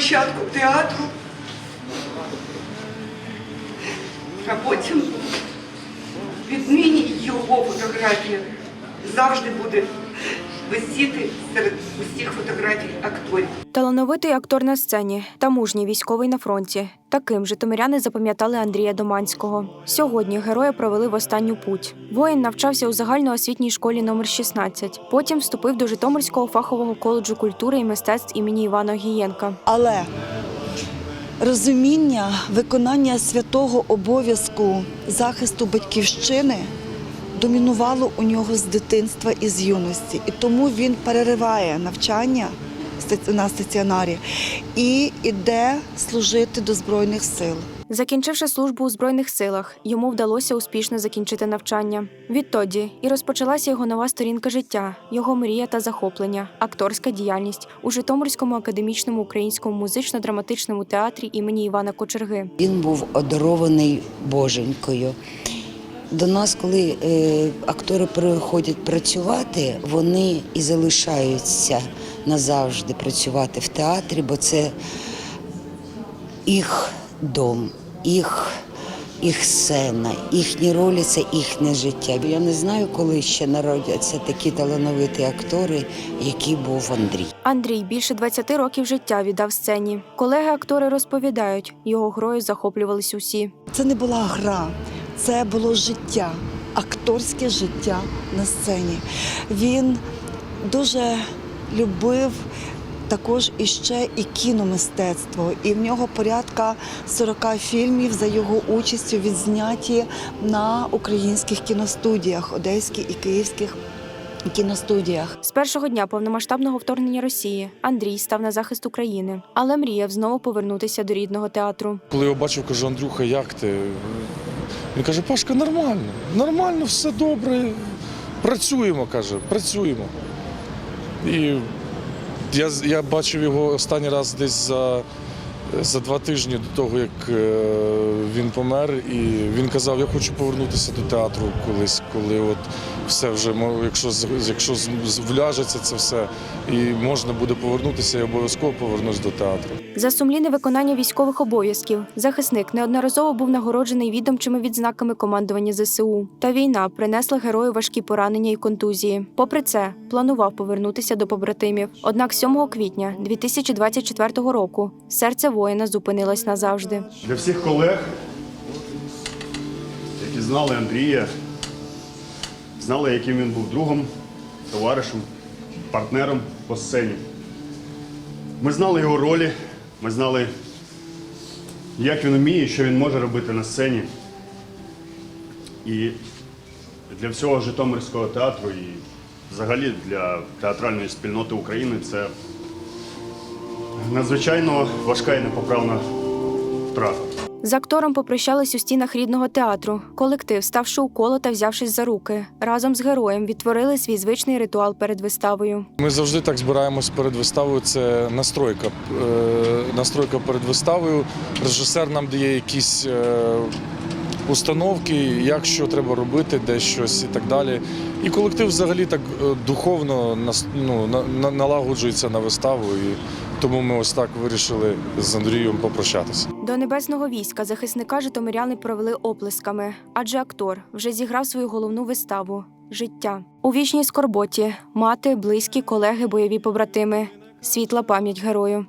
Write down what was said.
площадку театру. А потім віднині його фотографія завжди буде висіти серед усіх фотографій акторів. Талановитий актор на сцені та мужній військовий на фронті. Таким житомиряни запам'ятали Андрія Доманського. Сьогодні героя провели в останню путь. Воїн навчався у загальноосвітній школі номер 16. Потім вступив до Житомирського фахового коледжу культури і мистецтв імені Івана Гієнка. Але розуміння виконання святого обов'язку захисту батьківщини домінувало у нього з дитинства і з юності. І тому він перериває навчання на стаціонарі і йде служити до Збройних сил. Закінчивши службу у збройних силах, йому вдалося успішно закінчити навчання. Відтоді і розпочалася його нова сторінка життя, його мрія та захоплення, акторська діяльність у Житомирському академічному українському музично-драматичному театрі імені Івана Кочерги. Він був одарований боженькою. До нас, коли е, актори приходять працювати, вони і залишаються назавжди працювати в театрі, бо це їх дом, їх, їх сцена, їхні ролі це їхнє життя. Я не знаю, коли ще народяться такі талановиті актори, які був Андрій. Андрій більше 20 років життя віддав сцені. Колеги-актори розповідають, його грою захоплювались усі. Це не була гра, це було життя, акторське життя на сцені. Він дуже любив також іще і кіномистецтво. І в нього порядка 40 фільмів за його участю відзняті на українських кіностудіях, одеських і київських кіностудіях. З першого дня повномасштабного вторгнення Росії Андрій став на захист України, але мріяв знову повернутися до рідного театру. Коли я бачив, кажу, Андрюха, як ти? Він каже, Пашка, нормально, нормально, все добре. Працюємо, каже, працюємо. І я, я бачив його останній раз десь за, за два тижні до того, як е, він помер. І він казав, я хочу повернутися до театру колись, коли от все вже, якщо, з- якщо вляжеться це все, і можна буде повернутися, я обов'язково повернусь до театру. За сумлінне виконання військових обов'язків захисник неодноразово був нагороджений відомчими відзнаками командування ЗСУ. Та війна принесла герою важкі поранення і контузії. Попри це, планував повернутися до побратимів. Однак 7 квітня 2024 року серце воїна зупинилось назавжди. Для всіх колег, які знали Андрія, знали, яким він був другом, товаришем, партнером по сцені. Ми знали його ролі, ми знали, як він вміє, що він може робити на сцені. І для всього Житомирського театру і взагалі для театральної спільноти України це надзвичайно важка і непоправна втрата. З актором попрощались у стінах рідного театру. Колектив, ставши у коло та взявшись за руки, разом з героєм відтворили свій звичний ритуал перед виставою. Ми завжди так збираємось перед виставою. Це настройка. Е, Настройка перед виставою. Режисер нам дає якісь е, установки, як що треба робити, де щось і так далі. І колектив взагалі так е, духовно ну, на- на- налагоджується на виставу. І тому ми ось так вирішили з Андрієм попрощатися. До небесного війська захисника житомиряни провели оплесками, адже актор вже зіграв свою головну виставу життя у вічній скорботі, мати, близькі, колеги, бойові побратими. Світла пам'ять герою.